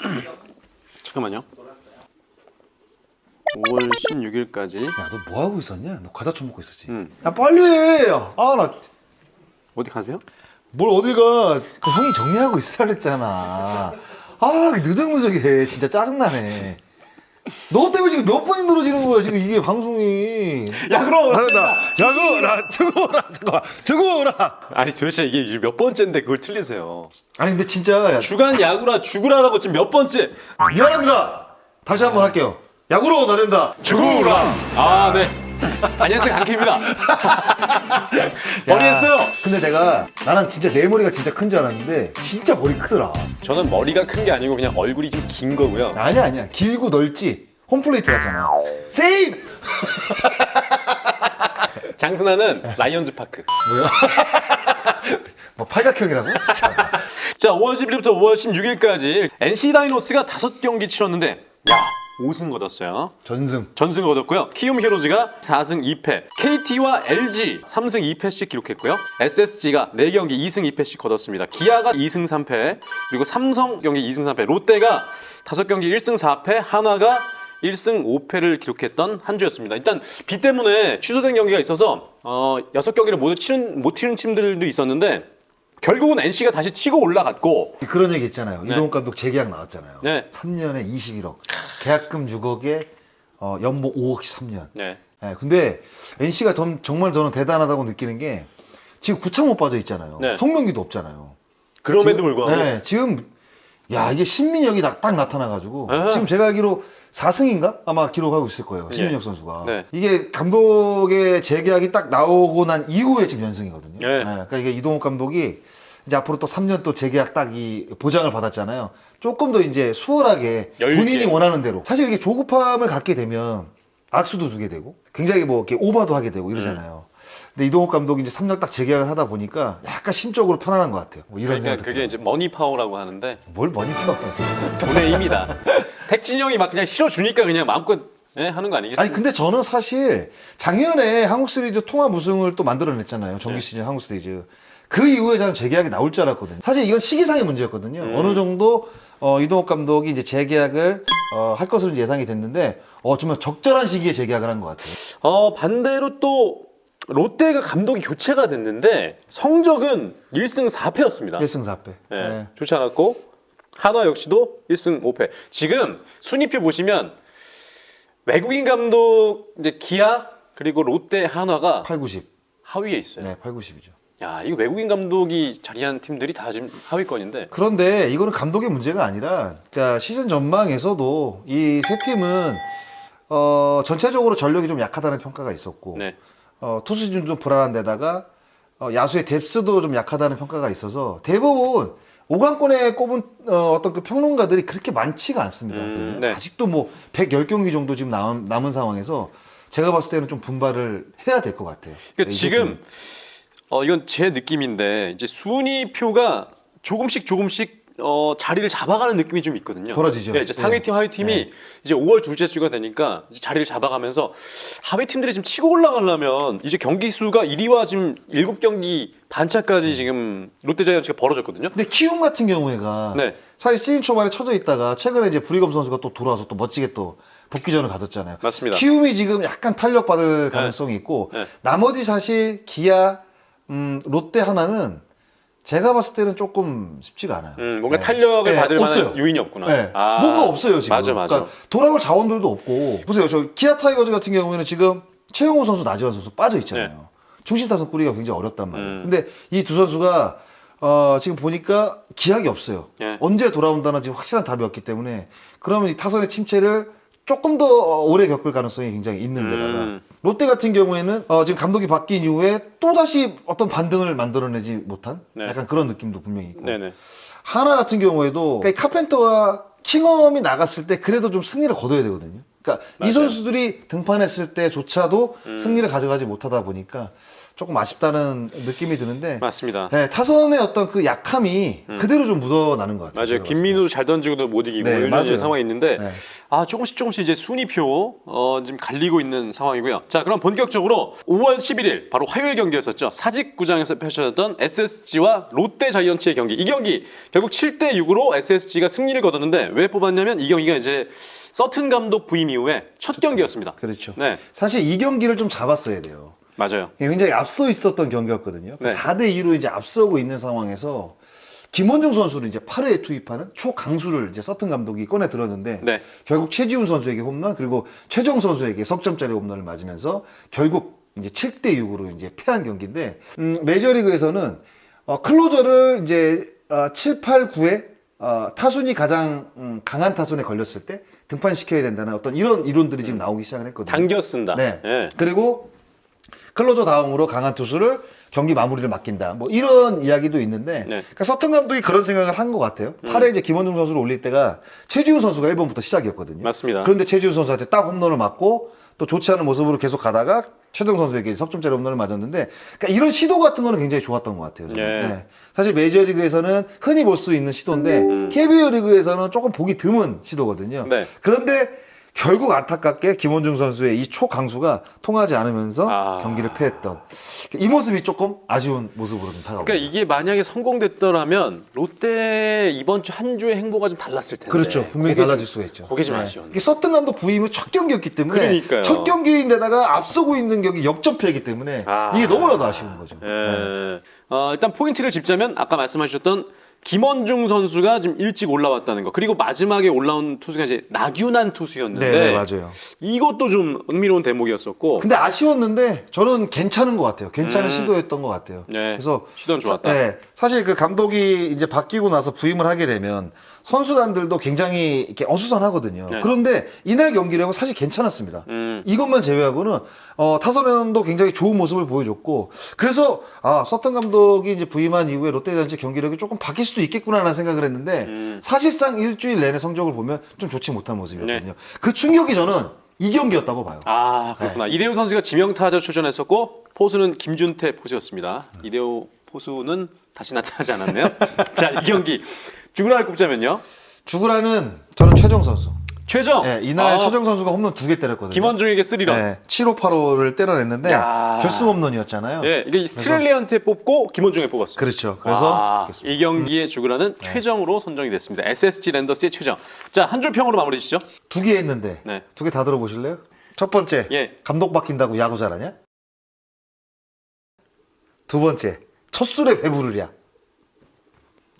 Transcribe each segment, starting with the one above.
잠깐만요. 5월 16일까지 야 너 뭐 하고 있었냐? 너 과자 처먹고 있었지. 음. 야 빨리 해. 아나 뭘 어디 가세요? 어디 가? 그 형이 정리하고 있으라 그랬잖아. 아 느적느적해. 진짜 짜증 나네. 너 때문에 지금 몇 번이 늘어지는 거야 지금 이게 방송이. 야 그럼 나 저거라 저거라 저거 저거라. 아니 도대체 이게 몇 번째인데 그걸 틀리세요? 아니 근데 진짜 야, 주간 야구라 죽으라라고 지금 몇 번째? 미안합니다. 다시 한 번 할게요. 야구로 나댄다. 죽으라. 아 네. 안녕하세요 강키입니다. 머리 했어요. 근데 내가 나는 진짜 내 머리가 진짜 큰 줄 알았는데 진짜 머리 크더라. 저는 머리가 큰 게 아니고 그냥 얼굴이 좀 긴 거고요. 아니야 아니야 길고 넓지. 홈플레이트 같잖아. 세이브. 장순아는 라이언즈 파크. 뭐 팔각형이라고? 참. 자, 5월 11일부터 5월 16일까지 NC 다이노스가 5경기 치렀는데 야, 5승 거뒀어요. 전승. 전승 거뒀고요. 키움 히로즈가 4승 2패, KT와 LG 3승 2패씩 기록했고요. SSG가 4경기 2승 2패씩 거뒀습니다. 기아가 2승 3패, 그리고 삼성 경기 2승 3패, 롯데가 5경기 1승 4패, 한화가 1승 5패를 기록했던 한 주였습니다. 일단 비 때문에 취소된 경기가 있어서 어, 6경기를 모두 치른, 못 치른 팀들도 있었는데 결국은 NC가 다시 치고 올라갔고 그런 얘기 있잖아요. 이동욱 감독 재계약 나왔잖아요. 네. 3년에 21억. 계약금 6억에 어, 연봉 5억씩 3년. 네. 예, 근데 NC가 정말 저는 대단하다고 느끼는 게 지금 구창 못 빠져 있잖아요. 네. 송명기도 없잖아요. 그럼에도 지금- 불구하고 네, 지금 야 이게 신민혁이 나- 딱 나타나가지고 아. 지금 제가 알기로 4승인가 아마 기록하고 있을 거예요. 신민혁 예. 선수가 네. 이게 감독의 재계약이 딱 나오고 난 이후에 지금 연승이거든요. 네. 그러니까 이게 이동욱 감독이 이제 앞으로 또 3년 또 재계약 딱 이 보장을 받았잖아요. 조금 더 이제 수월하게 여유 본인이. 원하는 대로 사실 이게 조급함을 갖게 되면 악수도 주게 되고 굉장히 뭐 이렇게 오버도 하게 되고 이러잖아요. 근데 이동욱 감독이 이제 3년 딱 재계약을 하다 보니까 약간 심적으로 편안한 것 같아요. 뭐 이런 그러니까 생각 그게 이제 머니 파워라고 하는데 뭘 많이 써. 돈의 힘이다. 백진영이 막 그냥 실어주니까 그냥 마음껏 예, 하는 거 아니겠어요? 아니 근데 저는 사실 작년에 한국 시리즈 통합 우승을 또 만들어냈잖아요. 정규 네. 시즌 한국 시리즈. 그 이후에 저는 재계약이 나올 줄 알았거든요. 사실 이건 시기상의 문제였거든요. 음. 어느 정도 어, 이동욱 감독이 이제 재계약을 어, 할 것으로 이제 예상이 됐는데 어, 정말 적절한 시기에 재계약을 한 것 같아요. 어, 반대로 또 롯데가 감독이 교체가 됐는데 성적은 1승 4패였습니다. 1승 4패. 예, 좋지 않았고 한화 역시도 1승 5패. 지금 순위표 보시면 외국인 감독 이제 기아 그리고 롯데 한화가 8, 90. 하위에 있어요. 네, 8, 90이죠. 야, 이거 외국인 감독이 자리한 팀들이 다 지금 하위권인데. 그런데 이거는 감독의 문제가 아니라 그러니까 시즌 전망에서도 이 세 팀은 어, 전체적으로 전력이 좀 약하다는 평가가 있었고 네. 어, 투수진도 좀 불안한 데다가 어, 야수의 뎁스도 좀 약하다는 평가가 있어서 대부분 오강권에 꼽은 어, 어떤 그 평론가들이 그렇게 많지가 않습니다. 음, 네. 아직도 뭐 110경기 정도 지금 남, 남은 상황에서 제가 봤을 때는 좀 분발을 해야 될 것 같아요. 그러니까 이 지금 어 이건 제 느낌인데 이제 순위표가 조금씩 조금씩 어 자리를 잡아가는 느낌이 좀 있거든요. 벌어지죠. 네, 이제 상위 팀, 하위 팀이 네. 이제 5월 둘째 주가 되니까 이제 자리를 잡아가면서 하위 팀들이 지금 치고 올라가려면 이제 경기 수가 1위와 지금 7경기 반차까지 지금 롯데자이언츠가 벌어졌거든요. 근데 키움 같은 경우에가 네. 사실 시즌 초반에 쳐져 있다가 최근에 이제 브리검 선수가 또 돌아와서 또 멋지게 또 복귀전을 가졌잖아요. 맞습니다. 키움이 지금 약간 탄력 받을 가능성이 있고 네. 나머지 사실 기아, 음, 롯데 하나는 제가 봤을 때는 조금 쉽지가 않아요. 음, 뭔가 네. 탄력을 네, 받을 만한 없어요. 요인이 없구나. 네. 아, 뭔가 없어요 지금. 맞아, 맞아. 그러니까 돌아올 자원들도 없고 보세요. 저 기아 타이거즈 같은 경우에는 지금 최영호 선수, 나지환 선수 빠져 있잖아요. 중심 타선 꾸리가 굉장히 어렵단 말이에요. 네. 음. 근데 이 두 선수가 어, 지금 보니까 기약이 없어요. 예. 언제 돌아온다는 지금 확실한 답이 없기 때문에 그러면 이 타선의 침체를 조금 더 오래 겪을 가능성이 굉장히 있는 데다가 음. 롯데 같은 경우에는 어, 지금 감독이 바뀐 이후에 또 다시 어떤 반등을 만들어내지 못한 네. 약간 그런 느낌도 분명히 있고 네네. 하나 같은 경우에도 그러니까 이 카펜터와 킹엄이 나갔을 때 그래도 좀 승리를 거둬야 되거든요. 그러니까 이 맞아요. 음. 선수들이 등판했을 때조차도 승리를 가져가지 못하다 보니까 조금 아쉽다는 느낌이 드는데 맞습니다. 네, 타선의 어떤 그 약함이 그대로 좀 묻어나는 것 같아요. 맞아요. 김민우도 잘 던지고도 못 이기고 네, 이런 맞아요. 이제 상황이 있는데 네. 아 조금씩 조금씩 이제 순위표 어, 지금 갈리고 있는 상황이고요. 자 그럼 본격적으로 5월 11일 바로 화요일 경기였었죠. 사직구장에서 펼쳐졌던 SSG와 롯데 자이언츠의 경기. 이 경기 결국 7대 6으로 SSG가 승리를 거뒀는데 왜 뽑았냐면 이 경기가 이제 서튼 감독 부임 이후에 첫 경기였습니다. 때. 그렇죠. 네 사실 이 경기를 좀 잡았어야 돼요. 맞아요. 굉장히 앞서 있었던 경기였거든요. 네. 4대 2로 이제 앞서고 있는 상황에서 김원중 선수를 이제 8회에 투입하는 초강수를 이제 서튼 감독이 꺼내 들었는데 네. 결국 최지훈 선수에게 홈런 그리고 최정 선수에게 석점짜리 홈런을 맞으면서 결국 이제 7대 6으로 이제 패한 경기인데 음, 메이저리그에서는 어, 클로저를 이제 어, 7, 8, 9에 어, 타순이 가장 음, 강한 타순에 걸렸을 때 등판시켜야 된다는 어떤 이런 이론들이 지금 나오기 시작을 했거든요. 당겨 쓴다. 네. 예. 그리고 클로저 다음으로 강한 투수를 경기 마무리를 맡긴다. 뭐 이런 이야기도 있는데 네. 음. 그러니까 서튼 감독이 그런 생각을 한 것 같아요. 8회 이제 김원중 선수를 올릴 때가 최지훈 선수가 1번부터 시작이었거든요. 맞습니다. 그런데 최지훈 선수한테 딱 홈런을 맞고 또 좋지 않은 모습으로 계속 가다가 최정 선수에게 석점짜리 홈런을 맞았는데 그러니까 이런 시도 같은 거는 굉장히 좋았던 것 같아요. 예. 네. 사실 메이저리그에서는 흔히 볼 수 있는 시도인데 음. KBO 리그에서는 조금 보기 드문 시도거든요. 네. 그런데 결국 안타깝게 김원중 선수의 이 초강수가 통하지 않으면서 아. 경기를 패했던 이 모습이 조금 아쉬운 모습으로 좀 다가옵니다. 그러니까 이게 만약에 성공됐더라면 롯데 이번 주 한 주의 행보가 좀 달랐을 텐데. 그렇죠. 분명히 달라질 좀- 수가 있죠. 그게 좀 네. 아쉬웠네. 이게 서튼 감독 부임 후첫 경기였기 때문에 그러니까요. 첫 경기인데다가 앞서고 있는 경기 역전패이기 때문에 아. 이게 너무나도 아쉬운 거죠. 네. 예. 어, 일단 포인트를 짚자면 아까 말씀하셨던 김원중 선수가 지금 일찍 올라왔다는 거 그리고 마지막에 올라온 투수가 이제 나균한 투수였는데 네, 네, 맞아요. 이것도 좀 흥미로운 대목이었었고 근데 아쉬웠는데 저는 괜찮은 것 같아요. 괜찮은 음. 시도였던 것 같아요. 네, 그래서 시도는 좋았다. 사, 네, 사실 그 감독이 이제 바뀌고 나서 부임을 하게 되면 선수단들도 굉장히 이렇게 어수선하거든요. 네. 그런데 이날 경기력은 사실 괜찮았습니다. 음, 이것만 제외하고는 어, 타선에도 굉장히 좋은 모습을 보여줬고 그래서 아 서턴 감독이 이제 부임한 이후에 롯데자이언츠 경기력이 조금 바뀔 수도 있겠구나라는 생각을 했는데 음. 사실상 일주일 내내 성적을 보면 좀 좋지 못한 모습이었거든요. 네. 그 충격이 저는 이 경기였다고 봐요. 아 그렇구나 이대호 선수가 지명타자 출전했었고 포수는 김준태 포수였습니다. 이대호 포수는 다시 나타나지 않았네요. 자 이 경기 죽으라를 꼽자면요 죽으라는 저는 최정 선수. 최정 예, 이날 아, 최정 선수가 홈런 두 개 때렸거든요. 김원중에게 쓰리런 네, 7호 8호를 때려냈는데 야. 결승 홈런이었잖아요. 예, 이게 스트렐리한테 뽑고 김원중에 뽑았어요. 그렇죠. 그래서 아, 이겼습니다. 네. 이 경기의 주그라는 최정으로 선정이 됐습니다. SSG 랜더스의 최정. 자, 한 줄 평으로 마무리 주시죠. 두 개 했는데 네. 두개 다 들어보실래요? 첫 번째 예. 감독 바뀐다고 야구 잘하냐? 두 번째 첫 술에 배부르랴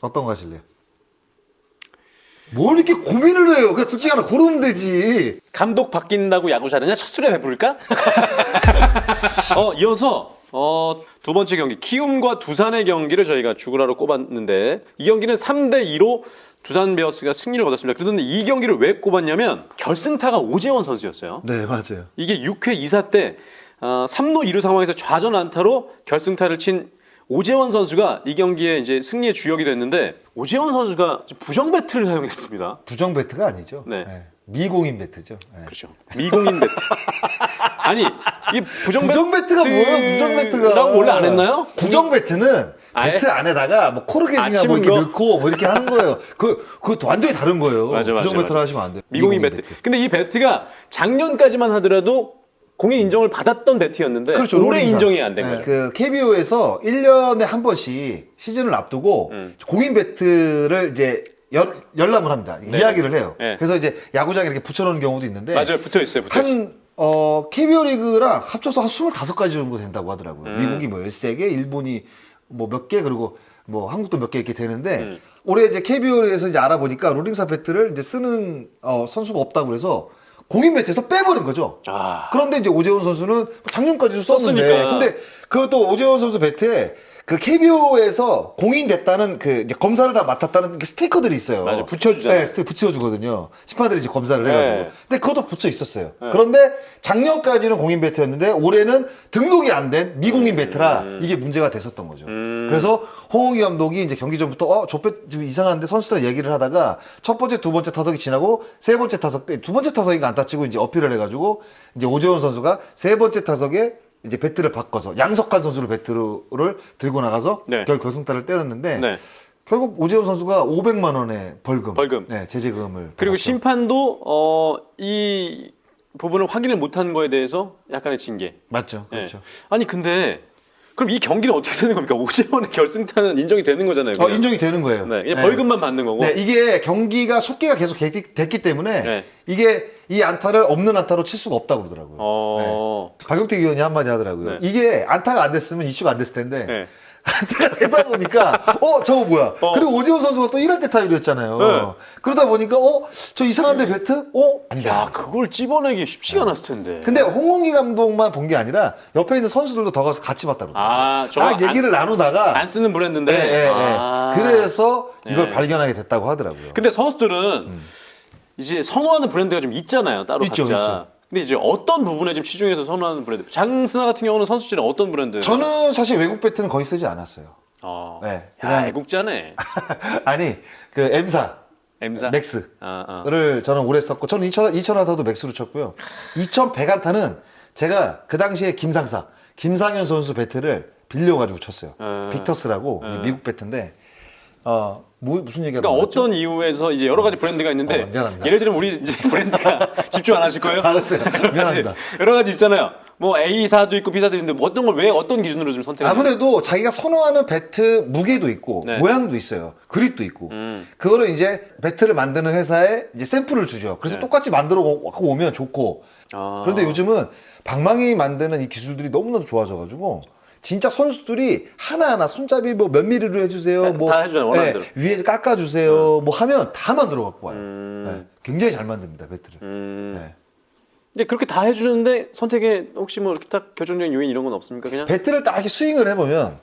어떤 거 하실래요? 뭘 이렇게 고민을 해요? 그냥 둘 중에 하나 고르면 되지. 감독 바뀐다고 야구 잘하냐? 첫 술에 배부를까? 어, 이어서 어, 두 번째 경기 키움과 두산의 경기를 저희가 주그라로 꼽았는데 이 경기는 3대 2로 두산 베어스가 승리를 거뒀습니다. 그런데 이 경기를 왜 꼽았냐면 결승타가 오재원 선수였어요. 네 맞아요. 이게 6회 2사 때 어, 3루 2루 상황에서 좌전 안타로 결승타를 친 오재원 선수가 이 경기에 이제 승리의 주역이 됐는데 오재원 선수가 부정 배트를 사용했습니다. 부정 배트가 아니죠. 네. 미공인 배트죠. 네. 그렇죠. 미공인 배트. 아니 이 부정, 부정 배트가 뭐예요? 부정 배트가 라고 원래 안 했나요? 부정 배트는 아예? 배트 안에다가 뭐 아, 뭐 이렇게 거? 넣고 뭐 이렇게 하는 거예요. 그 그거 완전히 다른 거예요. 맞아, 맞아, 부정 배트를. 하시면 안 돼요. 미공인 배트. 근데 이 배트가 작년까지만 하더라도 공인 인정을 받았던 배트였는데 그렇죠. 올해 롤링사. 인정이 안 된 네, 거예요. 그 KBO에서 1년에 한 번씩 시즌을 앞두고 음. 공인 배트를 이제 열, 열람을 합니다. 네. 이야기를 해요. 네. 그래서 이제 야구장에 이렇게 붙여놓는 경우도 있는데 맞아요. 붙어 있어요. 붙어 있어요. 한 어, KBO 리그랑 합쳐서 한 25가지 정도 된다고 하더라고요. 음. 미국이 뭐 13개, 일본이 뭐 몇 개, 그리고 뭐 한국도 몇 개 이렇게 되는데 음. 올해 이제 KBO에서 이제 알아보니까 롤링사 배트를 이제 쓰는 어, 선수가 없다고 그래서 공인 배트에서 빼버린 거죠. 아. 그런데 이제 오재원 선수는 작년까지도 썼는데 썼으니까. 근데 그것도 오재원 선수 배트에 그 KBO에서 공인됐다는 그 이제 검사를 다 맡았다는 그 스티커들이 있어요. 맞아, 붙여주잖아요. 네, 스티커 붙여주거든요. 심판들이 이제 검사를 네. 해가지고. 근데 그것도 붙여 있었어요. 그런데 작년까지는 공인 배트였는데 올해는 등록이 안 된 미공인 배트라 이게 문제가 됐었던 거죠. 음. 그래서 홍홍희 감독이 이제 경기 전부터 어, 저배 좀 이상한데 선수들 얘기를 하다가 첫 번째, 두 번째 타석이 지나고 세 번째 타석 때두 번째 타석인가 안 다치고 이제 어필을 해가지고 이제 오재원 선수가 세 번째 타석에 이제 배트를 바꿔서 양석환 선수를 배트를 들고 나가서 네. 결국 결승타를 때렸는데 네. 결국 오재훈 선수가 500만 원의 벌금, 벌금. 네, 제재금을 그리고 받았죠. 심판도 어, 이 부분을 확인을 못한 거에 대해서 약간의 징계. 맞죠, 네. 그렇죠. 아니 근데 그럼 이 경기는 어떻게 되는 겁니까? 오재원의 결승타는 인정이 되는 거잖아요. 어, 그냥. 인정이 되는 거예요. 네, 그냥 네. 벌금만 받는 거고. 네, 이게 경기가 속기가 계속 됐기, 됐기 때문에 네. 이게 이 안타를 없는 안타로 칠 수가 없다고 그러더라고요. 어. 박용택 의원이 한마디 하더라고요. 네. 이게 안타가 안 됐으면 이슈가 안 됐을 텐데 네. 안타가 되다 보니까 어 저거 뭐야? 어. 그리고 오지훈 선수가 또 1할 때 타율이었잖아요. 네. 그러다 보니까 어 저 이상한데 배트? 어 아니다. 야, 그걸 찝어내기 쉽지가 않았을 텐데. 근데 홍홍기 감독만 본 게 아니라 옆에 있는 선수들도 더 가서 같이 봤다고. 아, 저거 딱 얘기를 나누다가 안 쓰는 브랜드인데. 예, 예, 예. 아. 그래서 이걸 예. 발견하게 됐다고 하더라고요. 근데 선수들은 이제 선호하는 브랜드가 좀 있잖아요. 따로 음. 있죠, 각자. 있죠. 근데 이제 어떤 부분에 좀 시중에서 선호하는 브랜드? 장승아 같은 경우는 선수들은 어떤 브랜드? 저는 사실 외국 배트는 거의 쓰지 않았어요. 어. 네, 야, 그냥- 애국자네. 아니 그 M사 M사. 맥스. 아, 아. 를 저는 오래 썼고 저는 2000, 2000 안타도 맥스로 쳤고요. 2100 안타는 제가 그 당시에 김상사, 김상현 선수 배트를 빌려가지고 쳤어요. 음. 빅터스라고 음. 미국 배트인데 어, 뭐, 무슨 얘기가 그러니까? 어떤 이유에서 이제 여러 가지 브랜드가 있는데 어, 미안합니다. 예를 들면 우리 이제 브랜드가 집중 안 하실 거예요? 알았어요. 미안합니다. 여러 가지 있잖아요. 뭐 A사도 있고 B사도 있는데 뭐 어떤 걸 왜 어떤 기준으로 좀 선택하는 아무래도 자기가 선호하는 배트 무게도 있고 네. 모양도 있어요. 그립도 있고. 음. 그거를 이제 배트를 만드는 회사에 이제 샘플을 주죠. 그래서 네. 똑같이 만들어 갖고 오면 좋고. 아. 그런데 요즘은 방망이 만드는 이 기술들이 너무나도 좋아져 가지고 진짜 선수들이 하나하나 손잡이 뭐 몇 미리로 해주세요. 네, 뭐다 해주잖아요, 원하는 대로. 위에 깎아주세요. 뭐 하면 다 만들어 갖고 와요. 음. 네, 굉장히 잘 만듭니다 배트를. 음. 네. 근데 그렇게 다 해주는데 선택에 혹시 뭐 이렇게 딱 결정적인 요인 이런 건 없습니까? 그냥 배트를 딱 이렇게 스윙을 해보면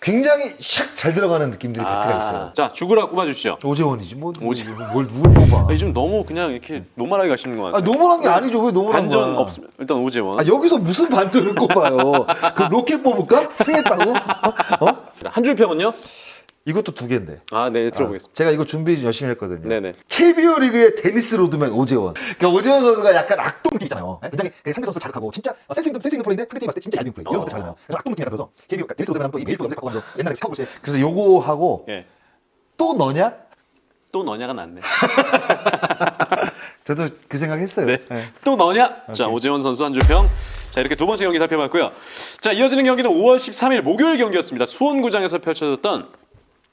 굉장히 샥 잘 들어가는 느낌들이 배트가 있어요. 자 죽으라 꼽아 주시죠. 오재원이지 뭐 오재- 뭘 누굴 뽑아? 아, 요즘 너무 그냥 이렇게 노멀하게 가시는 것 같아요. 아 노멀한 게 아니죠 왜 노멀한 반전 거야? 없습니다. 일단 오재원. 아 여기서 무슨 반전을 꼽아요? 그 로켓 뽑을까? 승했다고? 어? 한줄 평은요? 이것도 두 개인데. 아, 네 들어보겠습니다. 제가 이거 준비 열심히 했거든요. 네네. KBO 리그의 데니스 로드맨 오재원. 그러니까 오재원 선수가 약간 악동 느낌이잖아요. 굉장히 그 상대 선수 자극하고 진짜 어, 센스 있는 센스 있는 플레이인데 상대 팀 봤을 때 진짜 얄미운 플레이. 이런 것도 잘해요. 그래서 악동 느낌이 들어서 KBO 가 데니스 로드맨 또이 메일 또 갖고 가서 옛날에 스카우트 그래서 요거 하고 예. 또 너냐? 또 너냐가 낫네. 저도 그 생각했어요. 네. 네. 또 너냐? 자, 오케이. 오재원 선수 한 줄 평. 자, 이렇게 두 번째 경기 살펴봤고요. 자, 이어지는 경기는 5월 13일 목요일 경기였습니다. 수원구장에서 펼쳐졌던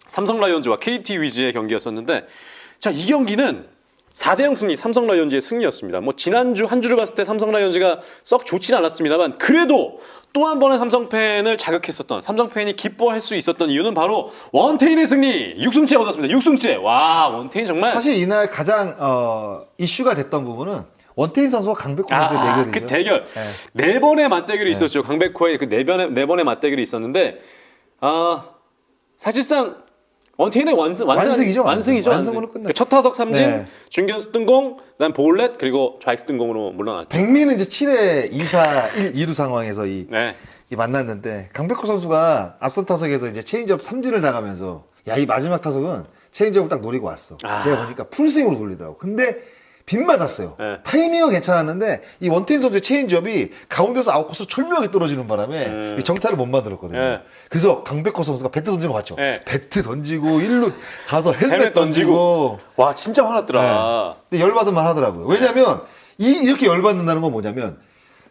삼성 라이온즈와 KT 위즈의 경기였었는데, 자, 이 경기는 4대0 승리, 삼성 라이온즈의 승리였습니다. 뭐, 지난주 한 주를 봤을 때 삼성 라이온즈가 썩 좋지는 않았습니다만, 그래도 또 한 번의 삼성 팬을 자극했었던, 삼성 팬이 기뻐할 수 있었던 이유는 바로 원태인의 승리! 6승째 얻었습니다. 6승째! 와, 원태인 정말. 사실 이날 가장 어, 이슈가 됐던 부분은 원태인 선수와 강백호 선수의 대결이죠. 그 대결. 네. 네 번의 맞대결이 있었죠. 강백호의 그 네 번의 네 번의 맞대결이 있었는데 아 사실상 원태인의 완승 완승 완승이죠, 완승. 완승이죠. 완승으로 완승. 끝났죠. 그첫 타석 삼진, 네. 중견수 뜬공, 그다음 볼넷 그리고 좌익수 뜬공으로 물러났죠. 백미는 이제 7회 2사 1, 2루 상황에서 이, 네. 이 만났는데 강백호 선수가 앞선 타석에서 이제 체인지업 삼진을 당하면서 야 이 마지막 타석은 체인지업을 딱 노리고 왔어. 아. 제가 보니까 풀스윙으로 돌리더라고. 근데 빗 맞았어요. 네. 타이밍은 괜찮았는데 이 원태인 선수의 체인지업이 가운데서 아웃코스 철묘하게 떨어지는 바람에 음. 이 정타를 못 만들었거든요. 네. 그래서 강백호 선수가 배트 던지는 거 봤죠? 네. 배트 던지고 일루 가서 헬멧, 헬멧 던지고. 던지고 와 진짜 화났더라. 근데 열받을만 하더라고요. 왜냐면 이 이렇게 열받는다는 건 뭐냐면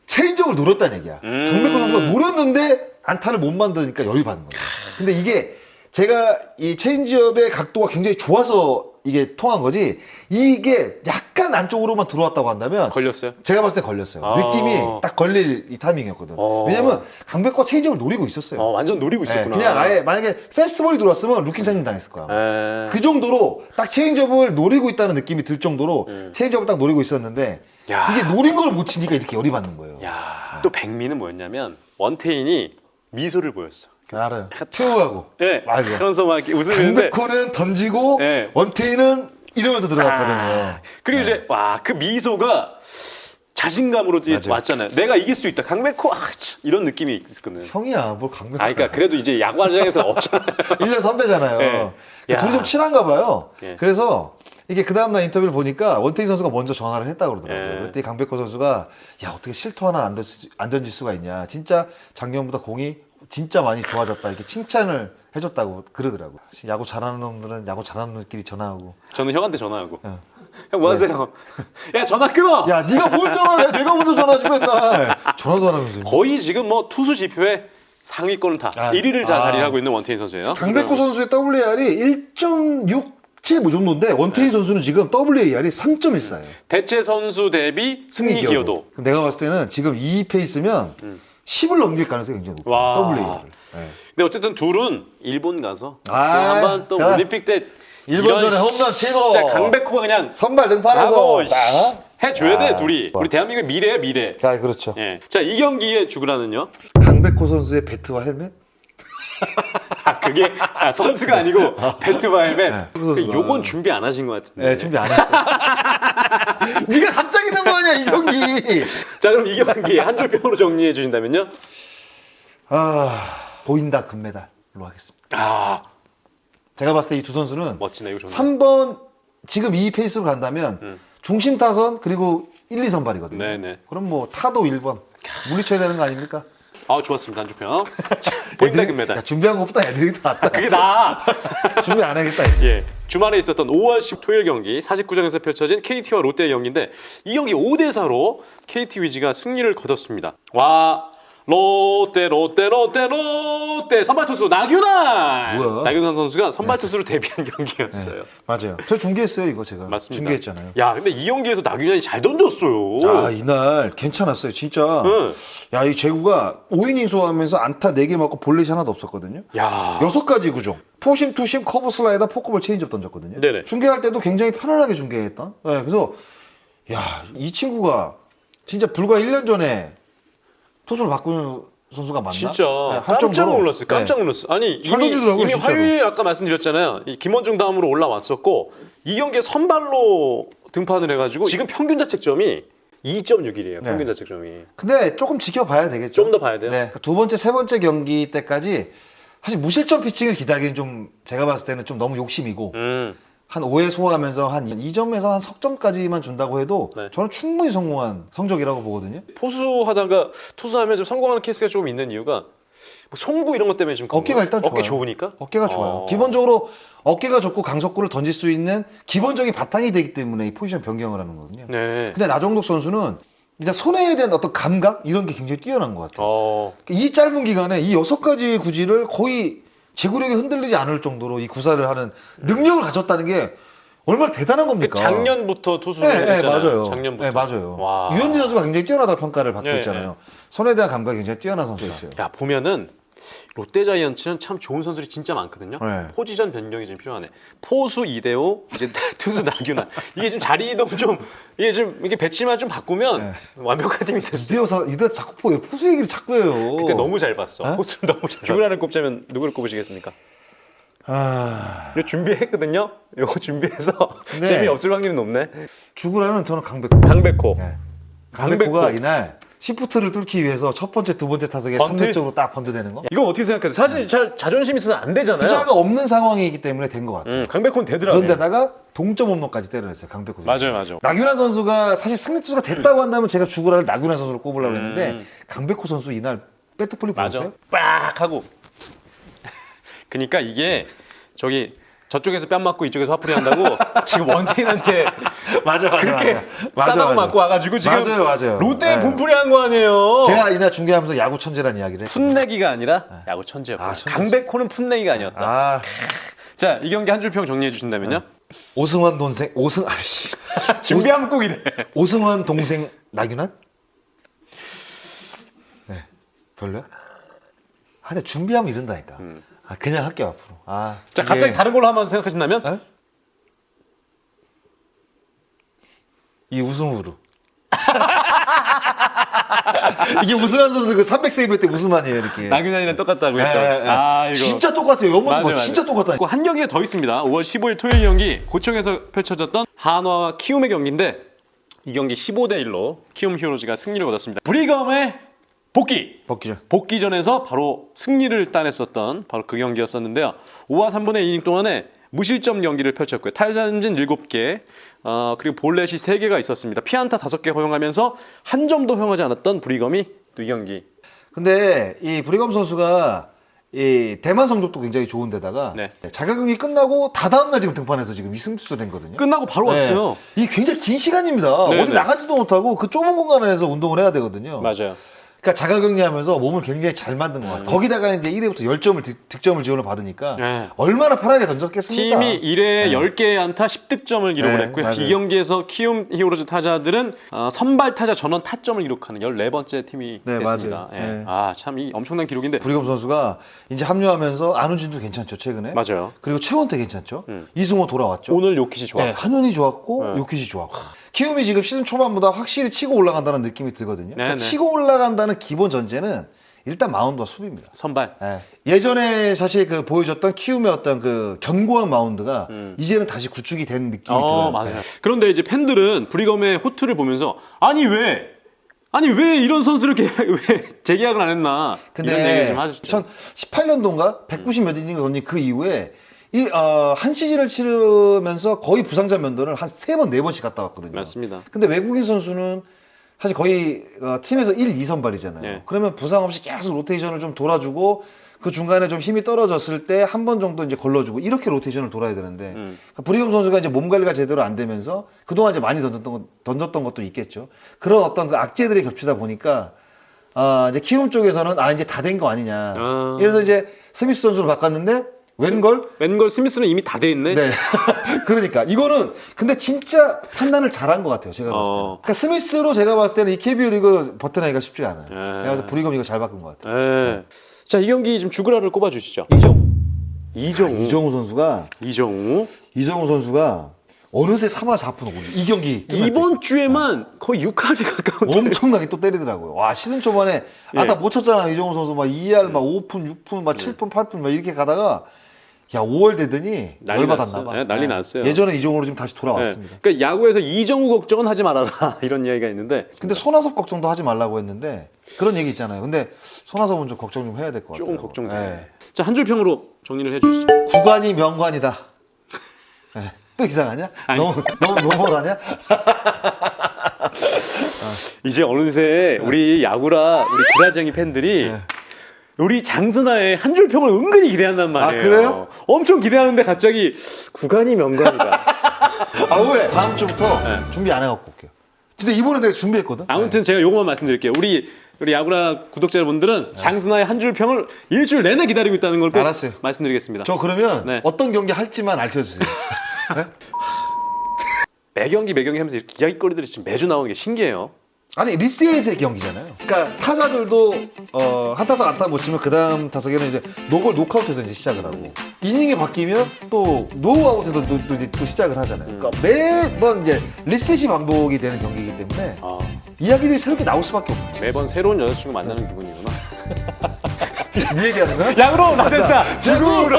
체인지업을 노렸다는 얘기야. 음. 정백호 선수가 노렸는데 안타를 못 만드니까 열이 받는 거예요. 근데 이게 제가 이 체인지업의 각도가 굉장히 좋아서 이게 통한 거지 이게 약간 안쪽으로만 들어왔다고 한다면 걸렸어요. 제가 봤을 때 걸렸어요. 아. 느낌이 딱 걸릴 이 타이밍이었거든. 어. 왜냐면 강백호가 체인지업을 노리고 있었어요. 어 완전 노리고 네, 있었구나. 그냥 아예 만약에 페스티벌이 들어왔으면 루킹 사진 당했을 거야. 에... 그 정도로 딱 체인지업을 노리고 있다는 느낌이 들 정도로 음. 체인지업을 딱 노리고 있었는데 야. 이게 노린 걸 못 치니까 이렇게 열이 받는 거예요. 야, 또 백미는 뭐였냐면 원태인이 미소를 보였어. 알아요. 최후하고. 예. 아이고. 그러면서 막 이렇게 웃으는데 강백호는 던지고 네. 원태인은 이러면서 들어갔거든요. 아, 그리고 이제 와 그 미소가 자신감으로 이제 맞아요. 왔잖아요. 내가 이길 수 있다. 강백호 아, 참, 이런 느낌이 있었거든. 형이야, 뭘 강백호. 아, 그러니까 그래도 이제 야구장에서 없잖아요. 1년 선배잖아요. 예. 야. 둘이 좀 친한가 봐요. 예. 그래서 이게 그 다음날 인터뷰를 보니까 원태인 선수가 먼저 전화를 했다고 그러더라고요. 예. 그때 강백호 선수가 야 어떻게 실투 하나 안, 던지, 안 던질 수가 있냐. 진짜 작년보다 공이 진짜 많이 좋아졌다. 이렇게 칭찬을 해줬다고 그러더라고요. 야구 잘하는 놈들은 야구 잘하는 놈들끼리 전화하고. 저는 형한테 전화하고 어. 형 뭐하세요? 야 전화 끊어. 야 네가 뭘 전화를 해? 내가 먼저 전화하지 맨날. 전화도 안 하면서. 거의 지금 뭐 투수 지표에 상위권을 다 아, 1위를 자 아. 자리하고 있는 원태인 선수예요. 강백호 선수의 WAR이 1.67뭐 정도인데 원태인 선수는 지금 WAR이 3.14예요. 대체 선수 대비 승리 기여도. 내가 봤을 때는 지금 이 페이스면 10을 넘길 가능성이 굉장히 높아요. 와. WAR을. 네. 근데 어쨌든 둘은 일본 가서 또 아, 한번 또 그래. 올림픽 때 일본 이런 전에 홈런 치고. 진짜 강백호가 그냥 선발 등판해서 하고 딱. 해줘야 돼 아, 둘이. 좋아. 우리 대한민국의 미래야 미래. 아 그렇죠. 예. 자 이 경기의 주구라는요. 강백호 선수의 배트와 헬멧? 아 그게 아, 선수가 아니고 배트와 헬멧. 네, 그 선수가. 요건 준비 안 하신 것 같은데. 네 준비 안 했어. 네가 갑자기 넣은 거 아니야 이 경기. 자 그럼 이 경기 한 줄 평으로 정리해 주신다면요. 아 보인다 금메달로 하겠습니다. 아 제가 봤을 때 이 두 선수는 멋지네 이거 좋네. 3번 지금 이 페이스로 간다면 음. 중심 타선 그리고 1, 2 선발이거든요. 네네. 그럼 뭐 타도 1번 물리쳐야 되는 거 아닙니까? 아 좋았습니다 한줄 평. 자, 보인다 애들이- 금메달. 야, 준비한 것보다 애들이 더 낫다. 그게 나. 준비 안 하겠다. 예. 주말에 있었던 5월 10 토요일 경기 49장에서 펼쳐진 KT와 롯데의 경기인데 이 경기 5대 4로 KT 위즈가 승리를 거뒀습니다. 와 롯데 롯데 롯데 롯데 선발 투수 나균환 뭐야? 나균환 선수가 선발 투수로 데뷔한 경기였어요. 맞아요. 저 중계했어요 이거 제가. 맞습니다. 중계했잖아요. 야 근데 이 경기에서 나균환이 잘 던졌어요. 아 이날 괜찮았어요 진짜. 응. 야이 제구가 5이닝 소화하면서 안타 4개 맞고 볼넷이 하나도 없었거든요. 야 여섯 가지 구종. 포심, 투심, 커브 슬라이더, 포크볼 체인지업 던졌거든요. 네네. 중계할 때도 굉장히 편안하게 중계했던. 네, 그래서 야 이 친구가 진짜 불과 1년 전에 투수를 바꾸는 선수가 맞나? 진짜 네, 할 깜짝 정도로. 놀랐어요. 깜짝 네. 놀랐어요. 아니 잘 이미, 던지더라고요, 이미 진짜로. 화요일 아까 말씀드렸잖아요. 이 김원중 다음으로 올라왔었고 이 경기에 선발로 등판을 해가지고 지금 평균 자책점이 2.61이에요. 네. 평균 자책점이. 근데 조금 지켜봐야 되겠죠. 좀 더 봐야 돼요. 네. 두 번째, 세 번째 경기 때까지 사실 무실점 피칭을 기다리기는 좀 제가 봤을 때는 좀 너무 욕심이고 음. 한 5회 소화하면서 한 2점에서 한 석점까지만 준다고 해도 네. 저는 충분히 성공한 성적이라고 보거든요. 포수 하다가 투수하면 좀 성공하는 케이스가 조금 있는 이유가 뭐 송구 이런 것 때문에 좀 그런 어깨가? 일단 어깨 좋아요. 좋으니까. 어깨가 좋아요. 어. 기본적으로 어깨가 좋고 강속구를 던질 수 있는 기본적인 바탕이 되기 때문에 이 포지션 변경을 하는 거거든요. 네. 근데 나종독 선수는 일단 손해에 대한 어떤 감각 이런 게 굉장히 뛰어난 것 같아요. 어. 이 짧은 기간에 이 여섯 가지 구질을 거의 제구력이 흔들리지 않을 정도로 이 구사를 하는 능력을 가졌다는 게 얼마나 대단한 그 겁니까? 작년부터 투수를 네, 네, 했잖아요. 맞아요. 작년부터. 네, 맞아요. 와. 유현진 선수가 굉장히 뛰어나다 평가를 받고 네, 있잖아요. 손에 대한 감각이 굉장히 뛰어난 선수가 있어요. 야 보면은 롯데 자이언츠는 참 좋은 선수들이 진짜 많거든요. 네. 포지션 변경이 좀 필요하네. 포수 이대호, 이제 투수 나균환. 이게 좀 자리 이동 좀 이게 좀 이게 배치만 좀 바꾸면 네. 완벽한 팀이 됐어. 이대호 사 이대 자꾸 포 포수 얘기를 자꾸 해요. 그때 너무 잘 봤어. 어? 포수를 너무 잘. 주구라를 꼽자면 누구를 꼽으시겠습니까? 아, 이거 준비했거든요. 이거 준비해서 네. 재미 없을 확률이 높네. 죽으라는 저는 강백호. 강백호. 네. 강백호가 강백호. 이날 시프트를 뚫기 위해서 첫 번째, 두 번째 타석에 번트? 3대 쪽으로 딱 번드되는 거. 이건 어떻게 생각하세요? 사실 잘 자존심 있어서 안 되잖아요. 투자가 없는 상황이기 때문에 된 것 같아요. 음, 강백호는 되더라고요. 그런데다가 동점 홈런까지 때려냈어요. 강백호. 선수. 맞아요, 맞아요. 나균환 선수가 사실 승리 투수가 됐다고 한다면 제가 죽으라를 나균환 선수를 꼽으려고 음. 했는데 강백호 선수 이날 배트폴리 맞아. 보셨어요? 빡 하고. 그러니까 이게 저기 저쪽에서 뺨 맞고 이쪽에서 화풀이 한다고 지금 원태인한테 맞아, 맞아, 그렇게 맞아. 맞아, 싸다고 맞아. 맞고 와가지고 지금 맞아요, 맞아요. 롯데에 네. 분풀이 한 거 아니에요. 제가 이날 중계하면서 야구 천재라는 이야기를. 풋내기가 아니라 야구 천재였고 아, 천재지. 강백호는 풋내기가 아니었다. 아, 자 이 경기 한 줄 평 정리해 주신다면요. 오승환 동생 오승 아씨 준비하면 꼭 이래. 오승환 동생 나균환? 네, 별로야? 아, 근데 준비하면 이런다니까. 아, 그냥 할게요 앞으로. 아, 자 이게- 갑자기 다른 걸로 한번 생각하신다면 에? 이 웃음으로. 이게 우승한 선수 그 300세이브 때 웃음만이에요 이렇게. 나균환이랑 똑같다고 예, 했던. 예, 예. 아 이거 진짜 똑같아요. 봐. 맞아요. 진짜 똑같다. 한 경기가 더 있습니다. 5월 15일 토요일 경기 고청에서 펼쳐졌던 한화와 키움의 경기인데 이 경기 15대 1로 키움 히어로즈가 승리를 거뒀습니다. 브리검의 복귀. 벗기죠. 복귀전에서 바로 승리를 따냈었던 바로 그 경기였었는데요. 5와 3분의 2이닝 동안에 무실점 경기를 펼쳤고요. 탈삼진 7개, 어, 그리고 볼넷이 3개가 있었습니다. 피안타 5개 허용하면서 한 점도 허용하지 않았던 브리검이 또 이 경기 근데 이 브리검 선수가 이 대만 성적도 굉장히 좋은데다가 네. 자가격리 끝나고 다다음 날 지금 등판해서 지금 2승 투수 된 거든요. 끝나고 바로 왔어요. 네. 이 굉장히 긴 시간입니다. 네, 어디 네. 나가지도 못하고 그 좁은 공간 에서 운동을 해야 되거든요. 맞아요. 그러니까 자가격리하면서 몸을 굉장히 잘 만든 것 같아요. 거기다가 이제 1회부터 10점을 득 점을 지원을 받으니까 네. 얼마나 편하게 던졌겠습니까? 팀이 1회 10개 안타 10득점을 기록을 네, 했고요. 맞아요. 이 경기에서 키움 히어로즈 타자들은 어, 선발 타자 전원 타점을 기록하는 14번째 팀이 네, 됐습니다. 예. 네. 아, 참 이 엄청난 기록인데. 브리검 선수가 이제 합류하면서 안우진도 괜찮죠 최근에. 맞아요. 그리고 최원태 괜찮죠. 음. 이승호 돌아왔죠. 오늘 요키시 좋아. 네, 한현이 좋았고 네. 요키시 좋았고. 키움이 지금 시즌 초반보다 확실히 치고 올라간다는 느낌이 들거든요. 그러니까 네, 네. 치고 올라간다는 기본 전제는 일단 마운드와 수비입니다. 선발. 예. 전에 사실 그 보여줬던 키움의 어떤 그 견고한 마운드가 음. 이제는 다시 구축이 된 느낌이 어, 들어요. 맞아요. 네. 그런데 이제 팬들은 브리검의 호투를 보면서 아니 왜 아니 왜 이런 선수를 계- 왜 재계약을 안 했나 이런 얘기 근데 좀 하시죠. 2018년도인가 190 몇 이닝을 던진 그 이후에 이 어, 한 시즌을 치르면서 거의 부상자 면도를 한 세 번 네 번씩 갔다 왔거든요. 맞습니다. 근데 외국인 선수는 사실 거의 어, 팀에서 1, 2선발이잖아요. 네. 그러면 부상 없이 계속 로테이션을 좀 돌아주고 그 중간에 좀 힘이 떨어졌을 때 한 번 정도 이제 걸러주고 이렇게 로테이션을 돌아야 되는데 음. 그러니까 브리검 선수가 이제 몸 관리가 제대로 안 되면서 그동안 이제 많이 던졌던, 것- 던졌던 것도 있겠죠. 그런 어떤 그 악재들이 겹치다 보니까 아, 이제 키움 쪽에서는 아, 이제 다 된 거 아니냐. 아. 그래서 이제 스미스 선수로 바꿨는데 웬걸? 웬걸 스미스는 이미 다 돼 있네. 네. 그러니까 이거는 근데 진짜 판단을 잘한 것 같아요. 제가 봤을 때는. 어. 그러니까 스미스로 제가 봤을 때는 이 KBO 리그 버텨내기가 쉽지가 않아요. 네. 제가 봐서 브리검 이거 잘 바꾼 것 같아요. 예. 자, 이 경기 좀 죽으라를 꼽아 주시죠. 이정우. 이정우. 이정우 선수가 이정우. 이정우 선수가 어느새 3할 4푼 5리. 이 경기 때. 이번 주에만 거의 6할에 가까운 엄청나게 또 때리더라고요. 와 시즌 초반에 예. 아다 못 쳤잖아 이정우 선수 막 2할 막 5푼 6푼 막 7푼 8푼 막 이렇게 가다가 야 5월 되더니 난리 열받았나 났어요. 봐. 네, 난리 났어요. 예전에 이정우로 지금 다시 예. 돌아왔습니다. 그러니까 야구에서 이정우 걱정은 하지 말아라 이런 이야기가 있는데 근데 손아섭 걱정도 하지 말라고 했는데 그런 얘기 있잖아요. 근데 손아섭은 좀 걱정 좀 해야 될 것 같아요. 조금 걱정돼. 예. 자, 한 줄 평으로 정리를 해 주시죠. 구관이 명관이다. 예. 또 이상하냐? 아니. 너무 너무 노멀하냐? 이제 어느새 우리 야구라 우리 구라쟁이 팬들이 네. 우리 장선아의 한 줄 평을 은근히 기대한단 말이에요. 아, 그래요? 엄청 기대하는데 갑자기 구간이 명관이다. 아 왜? 다음 주부터 네. 준비 안 해갖고 올게요. 근데 이번에 내가 준비했거든. 아무튼 제가 요것만 말씀드릴게요. 우리 우리 야구라 구독자 여러분들은 장선아의 한 줄 평을 일주일 내내 기다리고 있다는 걸꼭 알았어요. 말씀드리겠습니다. 저 그러면 네. 어떤 경기 할지만 알려주세요. 매 경기 매 경기 하면서 이렇게 이야기거리들이 지금 매주 나오는 게 신기해요. 아니 리셋의 경기잖아요. 그러니까 타자들도 어, 한 타석 안타 못 치면 그 다음 타석에는 이제 노걸 노카웃해서 이제 시작을 하고 이닝이 바뀌면 또 노아웃에서 또, 또, 이제 또 시작을 하잖아요. 그러니까 매번 이제 리셋이 반복이 되는 경기이기 때문에 아, 이야기들이 새롭게 나올 수밖에 없어요. 매번 새로운 여자친구 만나는 기분이구나. 네 얘기하는 거야? 야구로 나 됐다. 야구로.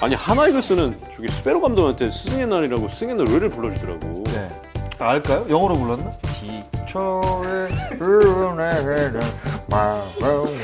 아니 하나이글스는 저기 스페로 감독한테 스승의 날이라고 스승의 날 노래를 불러주더라고. 네. 아, 알까요? 영어로 불렀나? 마음